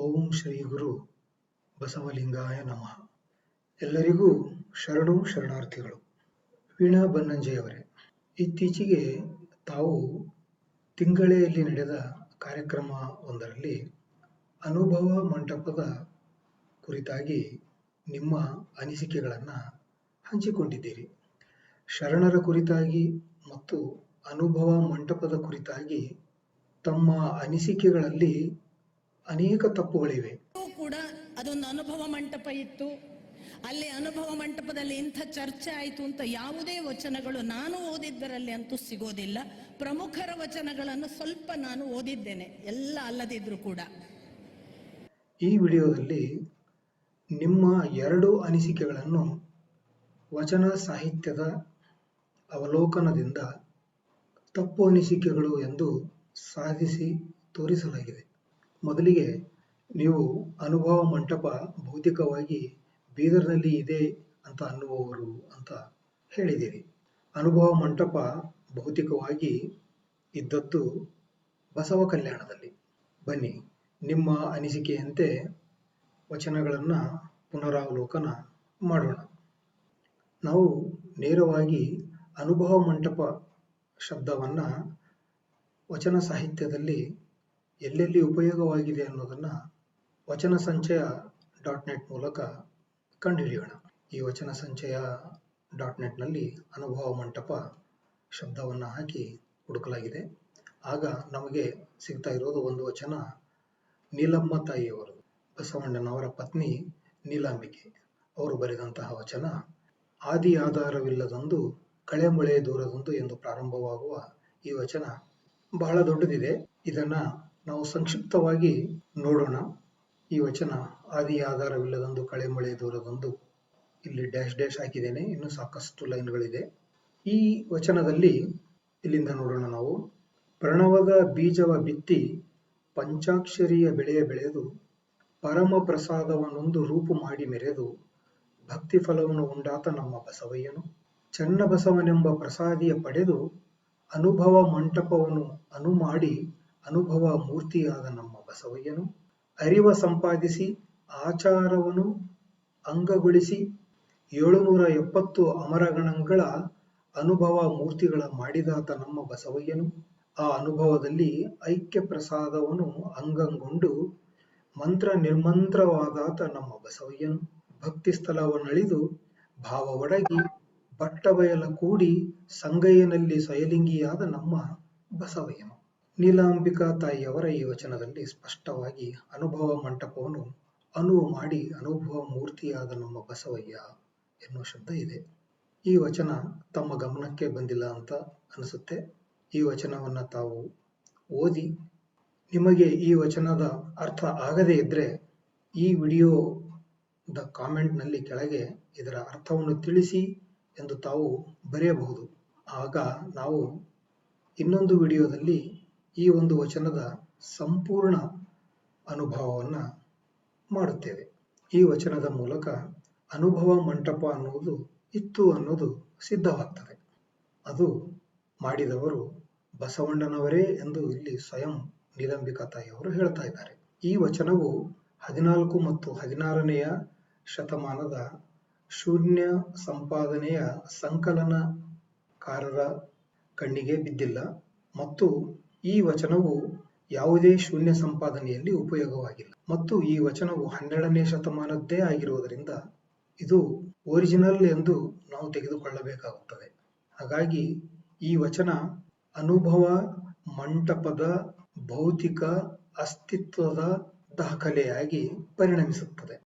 ಓಂ ಶ್ರೀ ಗುರು ಬಸವಲಿಂಗಾಯ ನಮಃ. ಎಲ್ಲರಿಗೂ ಶರಣು ಶರಣಾರ್ಥಿಗಳು. ವೀಣಾ ಬನ್ನಂಜೆಯವರೇ, ಇತ್ತೀಚೆಗೆ ತಾವು ತಿಂಗಳೆಯಲ್ಲಿ ನಡೆದ ಕಾರ್ಯಕ್ರಮ ಒಂದರಲ್ಲಿ ಅನುಭವ ಮಂಟಪದ ಕುರಿತಾಗಿ ನಿಮ್ಮ ಅನಿಸಿಕೆಗಳನ್ನು ಹಂಚಿಕೊಂಡಿದ್ದೀರಿ. ಶರಣರ ಕುರಿತಾಗಿ ಮತ್ತು ಅನುಭವ ಮಂಟಪದ ಕುರಿತಾಗಿ ತಮ್ಮ ಅನಿಸಿಕೆಗಳಲ್ಲಿ ಅನೇಕ ತಪ್ಪುಗಳಿವೆ. ಕೂಡ ಅದೊಂದು ಅನುಭವ ಮಂಟಪ ಇತ್ತು. ಅಲ್ಲಿ ಅನುಭವ ಮಂಟಪದಲ್ಲಿ ಇಂಥ ಚರ್ಚೆ ಆಯಿತು ಅಂತ ಯಾವುದೇ ವಚನಗಳು ನಾನು ಓದಿದ್ದರಲ್ಲಿ ಅಂತೂ ಸಿಗೋದಿಲ್ಲ. ಪ್ರಮುಖರ ವಚನಗಳನ್ನು ಸ್ವಲ್ಪ ನಾನು ಓದಿದ್ದೇನೆ ಎಲ್ಲ ಅಲ್ಲದಿದ್ರು ಕೂಡ. ಈ ವಿಡಿಯೋದಲ್ಲಿ ನಿಮ್ಮ ಎರಡು ಅನಿಸಿಕೆಗಳನ್ನು ವಚನ ಸಾಹಿತ್ಯದ ಅವಲೋಕನದಿಂದ ತಪ್ಪು ಅನಿಸಿಕೆಗಳು ಎಂದು ಸಾಧಿಸಿ ತೋರಿಸಲಾಗಿದೆ. ಮೊದಲಿಗೆ ನೀವು ಅನುಭವ ಮಂಟಪ ಭೌತಿಕವಾಗಿ ಬೀದರ್ನಲ್ಲಿ ಇದೆ ಅಂತ ಅನ್ನುವವರು ಅಂತ ಹೇಳಿದ್ದೀರಿ. ಅನುಭವ ಮಂಟಪ ಭೌತಿಕವಾಗಿ ಇದ್ದದ್ದು ಬಸವ ಕಲ್ಯಾಣದಲ್ಲಿ. ಬನ್ನಿ, ನಿಮ್ಮ ಅನಿಸಿಕೆಯಂತೆ ವಚನಗಳನ್ನು ಪುನರಾವಲೋಕನ ಮಾಡೋಣ. ನಾವು ನೇರವಾಗಿ ಅನುಭವ ಮಂಟಪ ಶಬ್ದವನ್ನು ವಚನ ಸಾಹಿತ್ಯದಲ್ಲಿ ಎಲ್ಲೆಲ್ಲಿ ಉಪಯೋಗವಾಗಿದೆ ಅನ್ನೋದನ್ನು ವಚನ ಸಂಚಯ ಡಾಟ್ ನೆಟ್ ಮೂಲಕ ಕಂಡುಹಿಡಿಯೋಣ. ಈ ವಚನ ಸಂಚಯ ಡಾಟ್ ನೆಟ್ನಲ್ಲಿ ಅನುಭವ ಮಂಟಪ ಶಬ್ದವನ್ನು ಹಾಕಿ ಹುಡುಕಲಾಗಿದೆ. ಆಗ ನಮಗೆ ಸಿಗ್ತಾ ಇರೋದು ಒಂದು ವಚನ, ನೀಲಮ್ಮ ತಾಯಿಯವರು. ಬಸವಣ್ಣನವರ ಪತ್ನಿ ನೀಲಾಂಬಿಕೆ. ಅವರು ಬರೆದಂತಹ ವಚನ, ಆದಿ ಆಧಾರವಿಲ್ಲದೊಂದು, ಕಳೆಮೊಳೆ ದೂರದೊಂದು ಎಂದು ಪ್ರಾರಂಭವಾಗುವ ಈ ವಚನ ಬಹಳ ದೊಡ್ಡದಿದೆ. ಇದನ್ನ ನಾವು ಸಂಕ್ಷಿಪ್ತವಾಗಿ ನೋಡೋಣ. ಈ ವಚನ ಆದಿ ಆಧಾರವಿಲ್ಲದೊಂದು ಕಳೆಮೊಳೆ ದೂರದೊಂದು ಇಲ್ಲಿ ಡ್ಯಾಶ್ ಡ್ಯಾಶ್ ಹಾಕಿದ್ದೇನೆ. ಇನ್ನು ಸಾಕಷ್ಟು ಲೈನ್ಗಳಿದೆ. ಈ ವಚನದಲ್ಲಿ ಇಲ್ಲಿಂದ ನೋಡೋಣ ನಾವು. ಪ್ರಣವದ ಬೀಜವ ಬಿತ್ತಿ ಪಂಚಾಕ್ಷರಿಯ ಬೆಳೆಯ ಬೆಳೆದು, ಪರಮ ಪ್ರಸಾದವನ್ನೊಂದು ರೂಪು ಮಾಡಿ ಮೆರೆದು, ಭಕ್ತಿ ಫಲವನ್ನು ಉಂಡಾತ ನಮ್ಮ ಬಸವಯ್ಯನು. ಚನ್ನಬಸವನೆಂಬ ಪ್ರಸಾದಿಯ ಪಡೆದು, ಅನುಭವ ಮಂಟಪವನ್ನು ಅನುಮಾಡಿ ಅನುಭವ ಮೂರ್ತಿಯಾದ ನಮ್ಮ ಬಸವಯ್ಯನು ಅರಿವ ಸಂಪಾದಿಸಿ ಆಚಾರವನ್ನು ಅಂಗಗೊಳಿಸಿ ಏಳುನೂರ ಎಪ್ಪತ್ತು ಅಮರಗಣಗಳ ಅನುಭವ ಮೂರ್ತಿಗಳ ಮಾಡಿದಾತ ನಮ್ಮ ಬಸವಯ್ಯನು. ಆ ಅನುಭವದಲ್ಲಿ ಐಕ್ಯ ಪ್ರಸಾದವನ್ನು ಅಂಗಂಗೊಂಡು ಮಂತ್ರ ನಿರ್ಮಂತ್ರವಾದಾತ ನಮ್ಮ ಬಸವಯ್ಯನು. ಭಕ್ತಿ ಸ್ಥಳವನ್ನಳಿದು ಭಾವ ಒಡಗಿ ಬಟ್ಟಬಯಲ ಕೂಡಿ ಸಂಗಯ್ಯನಲ್ಲಿ ಸ್ವಯಲಿಂಗಿಯಾದ ನಮ್ಮ ಬಸವಯ್ಯನು. ನೀಲಾಂಬಿಕಾ ತಾಯಿಯವರ ಈ ವಚನದಲ್ಲಿ ಸ್ಪಷ್ಟವಾಗಿ ಅನುಭವ ಮಂಟಪವನ್ನು ಅನುವು ಮಾಡಿ ಅನುಭವ ಮೂರ್ತಿಯಾದ ನಮ್ಮ ಬಸವಯ್ಯ ಎನ್ನುವ ಶಬ್ದ ಇದೆ. ಈ ವಚನ ತಮ್ಮ ಗಮನಕ್ಕೆ ಬಂದಿಲ್ಲ ಅಂತ ಅನಿಸುತ್ತೆ. ಈ ವಚನವನ್ನು ತಾವು ಓದಿ ನಿಮಗೆ ಈ ವಚನದ ಅರ್ಥ ಆಗದೇ ಇದ್ದರೆ ಈ ವಿಡಿಯೋದ ಕಾಮೆಂಟ್ನಲ್ಲಿ ಕೆಳಗೆ ಇದರ ಅರ್ಥವನ್ನು ತಿಳಿಸಿ ಎಂದು ತಾವು ಬರೆಯಬಹುದು. ಆಗ ನಾವು ಇನ್ನೊಂದು ವಿಡಿಯೋದಲ್ಲಿ ಈ ಒಂದು ವಚನದ ಸಂಪೂರ್ಣ ಅನುಭವವನ್ನು ಮಾಡುತ್ತೇವೆ. ಈ ವಚನದ ಮೂಲಕ ಅನುಭವ ಮಂಟಪ ಅನ್ನುವುದು ಇತ್ತು ಅನ್ನೋದು ಸಿದ್ಧವಾಗ್ತದೆ. ಅದು ಮಾಡಿದವರು ಬಸವಣ್ಣನವರೇ ಎಂದು ಇಲ್ಲಿ ಸ್ವಯಂ ನಿಲಂಬಿಕಾ ತಾಯಿಯವರು ಹೇಳ್ತಾ ಇದ್ದಾರೆ. ಈ ವಚನವು ಹದಿನಾಲ್ಕು ಮತ್ತು ಹದಿನಾರನೆಯ ಶತಮಾನದ ಶೂನ್ಯ ಸಂಪಾದನೆಯ ಸಂಕಲನಕಾರರ ಕಣ್ಣಿಗೆ ಬಿದ್ದಿಲ್ಲ ಮತ್ತು ಈ ವಚನವು ಯಾವುದೇ ಶೂನ್ಯ ಸಂಪಾದನೆಯಲ್ಲಿ ಉಪಯೋಗವಾಗಿಲ್ಲ. ಮತ್ತು ಈ ವಚನವು ಹನ್ನೆರಡನೇ ಶತಮಾನದ್ದೇ ಆಗಿರುವುದರಿಂದ ಇದು ಒರಿಜಿನಲ್ ಎಂದು ನಾವು ತೆಗೆದುಕೊಳ್ಳಬೇಕಾಗುತ್ತದೆ. ಹಾಗಾಗಿ ಈ ವಚನ ಅನುಭವ, ಮಂಟಪದ ಭೌತಿಕ ಅಸ್ತಿತ್ವದ ದಾಖಲೆಯಾಗಿ ಪರಿಣಮಿಸುತ್ತದೆ.